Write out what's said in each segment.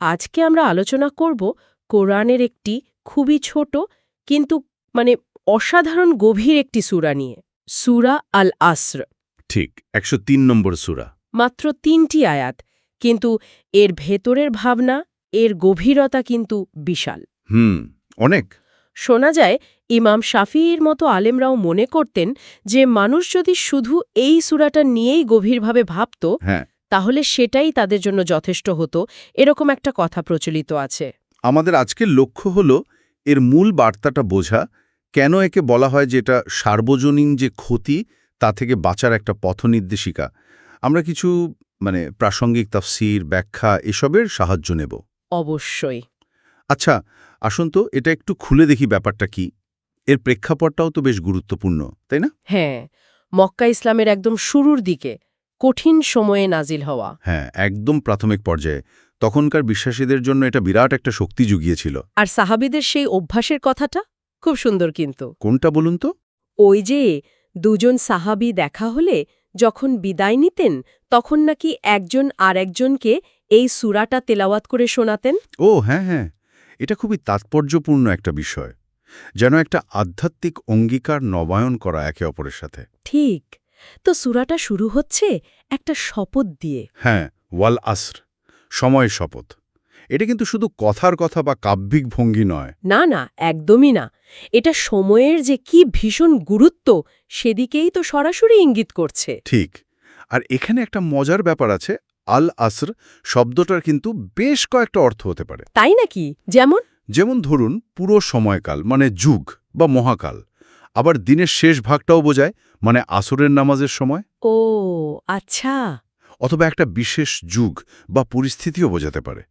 আজকে আমরা আলোচনা করব কোরআনের একটি খুবই ছোট কিন্তু মানে অসাধারণ গভীর একটি সূরা নিয়ে সূরা আল আসর ঠিক একশো তিন নম্বর সুরা। মাত্র তিনটি আয়াত কিন্তু এর ভেতরের ভাবনা এর গভীরতা কিন্তু বিশাল। হুম অনেক। শোনা যায় ইমাম শাফির মতো আলেমরাও মনে করতেন যে মানুষ যদি শুধু এই সূরাটা নিয়েই গভীরভাবে ভাবত হ্যাঁ। তাহলে সেটাই তাদের জন্য যথেষ্ট হতো। এরকম একটা কথা প্রচলিত আছে। আমাদের আজকের লক্ষ্য হল এর মূল বার্তাটা বোঝা কেন একে বলা হয় যে এটা সার্বজনীন যে ক্ষতি তা থেকে বাঁচার একটা পথনির্দেশিকা। আমরা কিছু মানে প্রাসঙ্গিক তাফসির ব্যাখ্যা এসবের সাহায্য নেব। অবশ্যই। আচ্ছা আসুন তো এটা একটু খুলে দেখি ব্যাপারটা কি। এর প্রেক্ষাপটটাও তো বেশ গুরুত্বপূর্ণ তাই না? হ্যাঁ মক্কা ইসলামের একদম শুরুর দিকে কঠিন সময়ে নাজিল হওয়া। হ্যাঁ একদম প্রাথমিক পর্যায়ে। তখনকার বিশ্বাসীদের জন্য এটা বিরাট একটা শক্তি জুগিয়েছিল। আর সাহাবিদের সেই অভ্যাসের কথাটা খুব সুন্দর কিন্তু। কোনটা বলুন তো? ওই যে দুজন সাহাবি দেখা হলে যখন বিদায় নিতেন তখন নাকি একজন আর একজনকে এই সুরাটা তেলাওয়াত করে শোনাতেন? ও হ্যাঁ হ্যাঁ। এটা খুবই তাৎপর্যপূর্ণ একটা বিষয়। যেন একটা আধ্যাত্মিক অঙ্গীকার নবায়ন করা একে অপরের সাথে। ঠিক। তো সুরাটা শুরু হচ্ছে একটা শপথ দিয়ে। হ্যাঁ ওয়াল আসর সময় শপথ। এটা কিন্তু শুধু কথার কথা বা কাব্যিক ভঙ্গি নয়। না না একদমই না। এটা সময়ের যে কি ভীষণ গুরুত্ব সেদিকেই তো সরাসরি ইঙ্গিত করছে। ঠিক। আর এখানে একটা মজার ব্যাপার আছে আল আসর শব্দটার কিন্তু বেশ কয়েকটা অর্থ হতে পারে। তাই নাকি? যেমন? যেমন ধরুন পুরো সময়কাল মানে যুগ বা মহাকাল। আবার দিনের শেষ ভাগটাও বোঝায় মানে আসরের নামাজের সময়? ও আচ্ছা। অথবা একটা বিশেষ যুগ বা পরিস্থিতিও বোঝাতে পারে।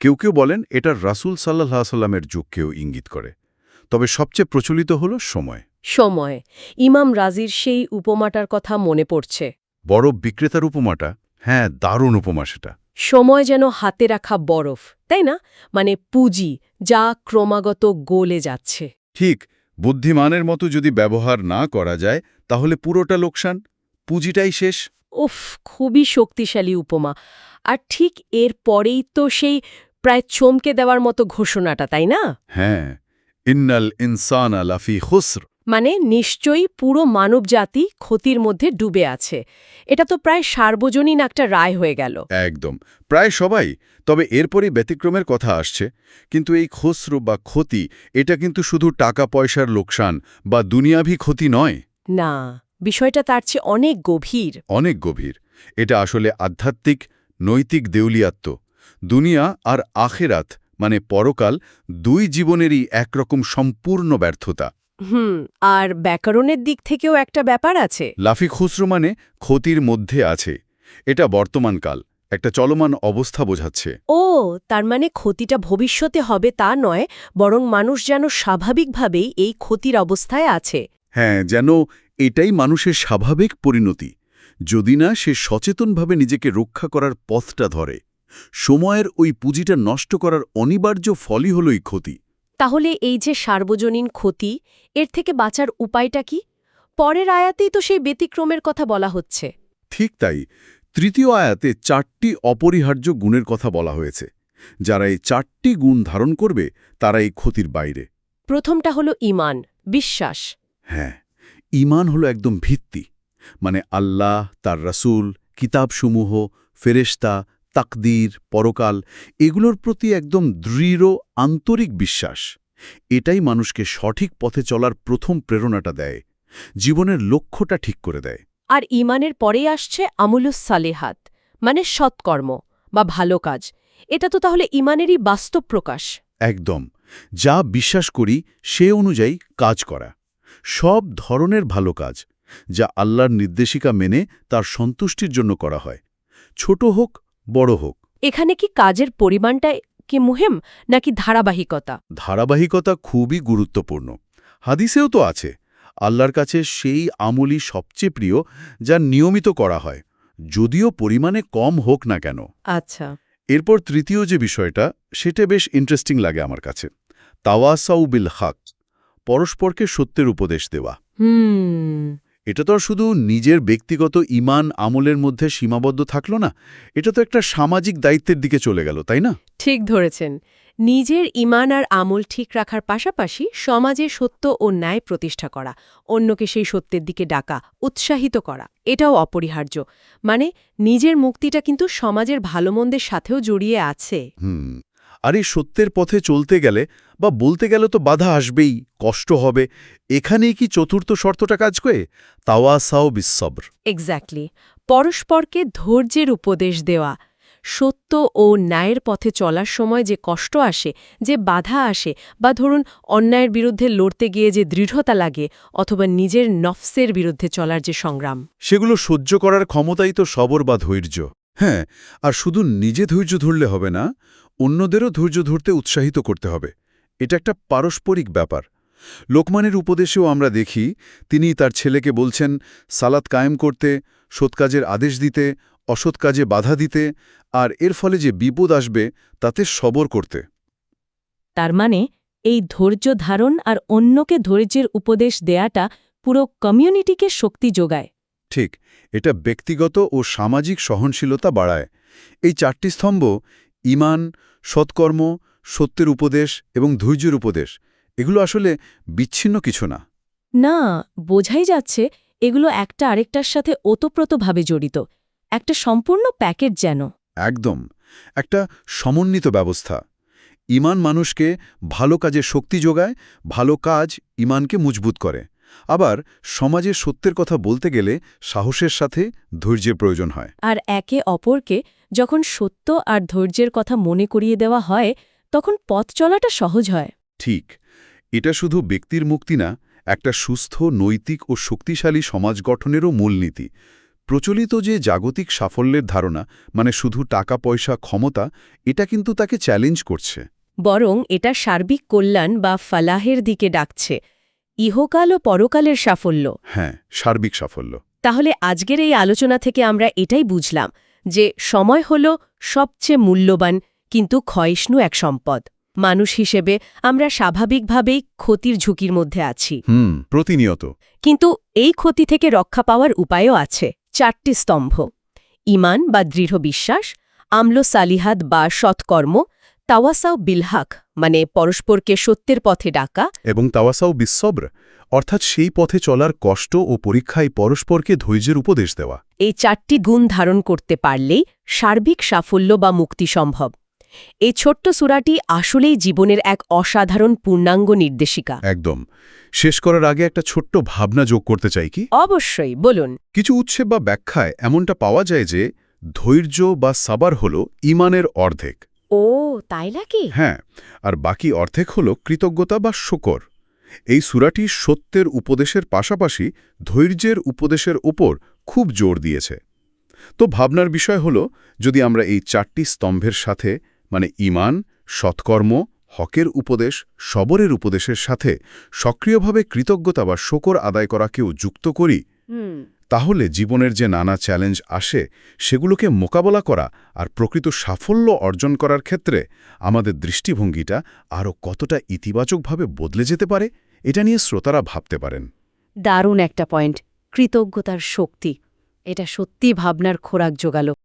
কেউ কেউ বলেন এটা রাসূল সাল্লাহ সাল্লামের যুগকেও ইঙ্গিত করে। তবে সবচেয়ে প্রচলিত হল সময়। সময়। ইমাম রাজির সেই উপমাটার কথা মনে পড়ছে। বরফ বিক্রেতার উপমাটা? হ্যাঁ দারুণ উপমা সেটা। সময় যেন হাতে রাখা বরফ তাই না? মানে পুঁজি যা ক্রমাগত গলে যাচ্ছে। ঠিক বুদ্ধিমানের মতো যদি ব্যবহার না করা যায় তাহলে পুরোটা লোকসান? পুঁজিটাই শেষ? উফ খুবই শক্তিশালী উপমা। আর ঠিক এর পরেই তো সেই প্রায় চমকে দেওয়ার মতো ঘোষণাটা তাই না? হ্যাঁ। ইন্নাল ইনসান আলাফি খুসর। মানে নিশ্চয়ই পুরো মানবজাতি ক্ষতির মধ্যে ডুবে আছে। এটা তো প্রায় সার্বজনীন একটা রায় হয়ে গেল। একদম। প্রায় সবাই। তবে এরপরই ব্যতিক্রমের কথা আসছে। কিন্তু এই খসরু বা ক্ষতি এটা কিন্তু শুধু টাকা পয়সার লোকসান বা দুনিয়াভি ক্ষতি নয়। না বিষয়টা তার চেয়ে অনেক গভীর। অনেক গভীর। এটা আসলে আধ্যাত্মিক নৈতিক দেউলিয়াত্ম দুনিয়া আর আখেরাত মানে পরকাল দুই জীবনেরই একরকম সম্পূর্ণ ব্যর্থতা। হুম আর ব্যাকরণের দিক থেকেও একটা ব্যাপার আছে। লাফি খুসরু মানে ক্ষতির মধ্যে আছে। এটা বর্তমানকাল একটা চলমান অবস্থা বোঝাচ্ছে। ও তার মানে ক্ষতিটা ভবিষ্যতে হবে তা নয় বরং মানুষ যেন স্বাভাবিকভাবেই এই ক্ষতির অবস্থায় আছে। হ্যাঁ যেন এটাই মানুষের স্বাভাবিক পরিণতি। যদি না সে সচেতনভাবে নিজেকে রক্ষা করার পথটা ধরে। সময়ের ওই পুঁজিটা নষ্ট করার অনিবার্য ফলই হল এই ক্ষতি। তাহলে এই যে সার্বজনীন ক্ষতি এর থেকে বাঁচার উপায়টা কি? পরের আয়াতেই তো সেই ব্যতিক্রমের কথা বলা হচ্ছে। ঠিক তাই। তৃতীয় আয়াতে চারটি অপরিহার্য গুণের কথা বলা হয়েছে। যারা এই চারটি গুণ ধারণ করবে তারা এই ক্ষতির বাইরে। প্রথমটা হলো ইমান বিশ্বাস। হ্যাঁ ইমান হলো একদম ভিত্তি। মানে আল্লাহ তার রাসূল কিতাবসমূহ ফেরেশতা তাকদীর পরকাল এগুলোর প্রতি একদম দৃঢ় আন্তরিক বিশ্বাস। এটাই মানুষকে সঠিক পথে চলার প্রথম প্রেরণাটা দেয় জীবনের লক্ষ্যটা ঠিক করে দেয়। আর ইমানের পরেই আসছে আমুলুস সালেহাত মানে সৎকর্ম বা ভালো কাজ। এটা তো তাহলে ইমানেরই বাস্তব প্রকাশ। একদম যা বিশ্বাস করি সে অনুযায়ী কাজ করা। সব ধরনের ভালো কাজ যা আল্লাহর নির্দেশিকা মেনে তার সন্তুষ্টির জন্য করা হয়। ছোট হোক বড় হোক। এখানে কি কাজের পরিমাণটা কি মুহেম নাকি ধারাবাহিকতা? ধারাবাহিকতা খুবই গুরুত্বপূর্ণ। হাদিসেও তো আছে আল্লাহর কাছে সেই আমলি সবচেয়ে প্রিয় যা নিয়মিত করা হয় যদিও পরিমাণে কম হোক না কেন। আচ্ছা। এরপর তৃতীয় যে বিষয়টা সেটা বেশ ইন্টারেস্টিং লাগে আমার কাছে। তাওয়াসাউ বিল হাক পরস্পরকে সত্যের উপদেশ দেওয়া। হুম। এটা তো আর শুধু নিজের ব্যক্তিগত ইমান আমলের মধ্যে সীমাবদ্ধ থাকল না এটা তো একটা সামাজিক দায়িত্বের দিকে চলে গেল তাই না? ঠিক ধরেছেন। নিজের ইমান আর আমল ঠিক রাখার পাশাপাশি সমাজে সত্য ও ন্যায় প্রতিষ্ঠা করা অন্যকে সেই সত্যের দিকে ডাকা উৎসাহিত করা এটাও অপরিহার্য। মানে নিজের মুক্তিটা কিন্তু সমাজের ভালোমন্দের সাথেও জড়িয়ে আছে। হুম আর এই সত্যের পথে চলতে গেলে বা বলতে গেলে তো বাধা আসবেই কষ্ট হবে। এখানেই কি চতুর্থ শর্তটা কাজ করে? তাওয়াসাও বিশ্বব্র এক্স্যাক্টলি পরস্পরকে ধৈর্যের উপদেশ দেওয়া। সত্য ও ন্যায়ের পথে চলার সময় যে কষ্ট আসে যে বাধা আসে বা ধরুন অন্যায়ের বিরুদ্ধে লড়তে গিয়ে যে দৃঢ়তা লাগে অথবা নিজের নফসের বিরুদ্ধে চলার যে সংগ্রাম। সেগুলো সহ্য করার ক্ষমতাই তো সবর বা ধৈর্য। হ্যাঁ আর শুধু নিজে ধৈর্য ধরলে হবে না অন্যদেরও ধৈর্য ধরতে উৎসাহিত করতে হবে। এটা একটা পারস্পরিক ব্যাপার। লোকমানের উপদেশেও আমরা দেখি তিনি তার ছেলেকে বলছেন সালাত কায়েম করতে সৎ কাজের আদেশ দিতে অসৎ কাজে বাধা দিতে আর এর ফলে যে বিপদ আসবে তাতে সবর করতে। তার মানে এই ধৈর্য ধারণ আর অন্যকে ধৈর্যের উপদেশ দেয়াটা পুরো কমিউনিটিকে শক্তি যোগায়। ঠিক এটা ব্যক্তিগত ও সামাজিক সহনশীলতা বাড়ায়। এই চারটি স্তম্ভ ইমান সৎকর্ম সত্যের উপদেশ এবং ধৈর্যের উপদেশ এগুলো আসলে বিচ্ছিন্ন কিছু না। না বোঝাই যাচ্ছে এগুলো একটা আরেকটার সাথে ওতপ্রোতভাবে জড়িত একটা সম্পূর্ণ প্যাকেট যেন। একদম একটা সমন্বিত ব্যবস্থা। ইমান মানুষকে ভালো কাজে শক্তি যোগায় ভালো কাজ ইমানকে মজবুত করে। আবার সমাজে সত্যের কথা বলতে গেলে সাহসের সাথে ধৈর্যের প্রয়োজন হয়। আর একে অপরকে যখন সত্য আর ধৈর্যের কথা মনে করিয়ে দেওয়া হয় তখন পথ চলাটা সহজ হয়। ঠিক। এটা শুধু ব্যক্তির মুক্তি না একটা সুস্থ নৈতিক ও শক্তিশালী সমাজ গঠনেরও মূলনীতি প্রচলিত যে জাগতিক সাফল্যের ধারণা মানে শুধু টাকা পয়সা ক্ষমতা এটা কিন্তু তাকে চ্যালেঞ্জ করছে। বরং এটা সার্বিক কল্যাণ বা ফালাহের দিকে ডাকছে। ইহকাল ও পরকালের সাফল্য। হ্যাঁ সার্বিক সাফল্য। তাহলে আজকের এই আলোচনা থেকে আমরা এটাই বুঝলাম যে সময় হল সবচেয়ে মূল্যবান কিন্তু ক্ষয়িষ্ণু এক সম্পদ। মানুষ হিসেবে আমরা স্বাভাবিকভাবেই ক্ষতির ঝুঁকির মধ্যে আছি। হুম প্রতিনিয়ত। কিন্তু এই ক্ষতি থেকে রক্ষা পাওয়ার উপায়ও আছে। চারটি স্তম্ভ। ইমান বা দৃঢ় বিশ্বাস আমল সালিহাদ বা সৎকর্ম তাওয়াসাও বিলহাক মানে পরস্পরকে সত্যের পথে ডাকা। এবং তাওয়াসাও বিশ্বব্র অর্থাৎ সেই পথে চলার কষ্ট ও পরীক্ষায় পরস্পরকে ধৈর্যের উপদেশ দেওয়া। এই চারটি গুণ ধারণ করতে পারলেই সার্বিক সাফল্য বা মুক্তি সম্ভব। এই ছোট্ট সুরাটি আসলেই জীবনের এক অসাধারণ পূর্ণাঙ্গ নির্দেশিকা। একদম। শেষ করার আগে একটা ছোট্ট ভাবনা যোগ করতে চাই কি? অবশ্যই বলুন। কিছু উৎসব বা ব্যাখ্যায় এমনটা পাওয়া যায় যে ধৈর্য বা সাবার হল ইমানের অর্ধেক। ও তাই নাকি? হ্যাঁ আর বাকি অর্ধেক হল কৃতজ্ঞতা বা শকর। এই সুরাটি সত্যের উপদেশের পাশাপাশি ধৈর্যের উপদেশের ওপর খুব জোর দিয়েছে। তো ভাবনার বিষয় হল যদি আমরা এই চারটি স্তম্ভের সাথে মানে ইমান সৎকর্ম হকের উপদেশ সবরের উপদেশের সাথে সক্রিয়ভাবে কৃতজ্ঞতা বা শকর আদায় করাকেও যুক্ত করি তাহলে জীবনের যে নানা চ্যালেঞ্জ আসে সেগুলোকে মোকাবেলা করা আর প্রকৃত সাফল্য অর্জন করার ক্ষেত্রে আমাদের দৃষ্টিভঙ্গিটা আরও কতটা ইতিবাচকভাবে বদলে যেতে পারে এটা নিয়ে শ্রোতারা ভাবতে পারেন। দারুণ একটা পয়েন্ট কৃতজ্ঞতার শক্তি এটা সত্যি ভাবনার খোরাক জোগালো।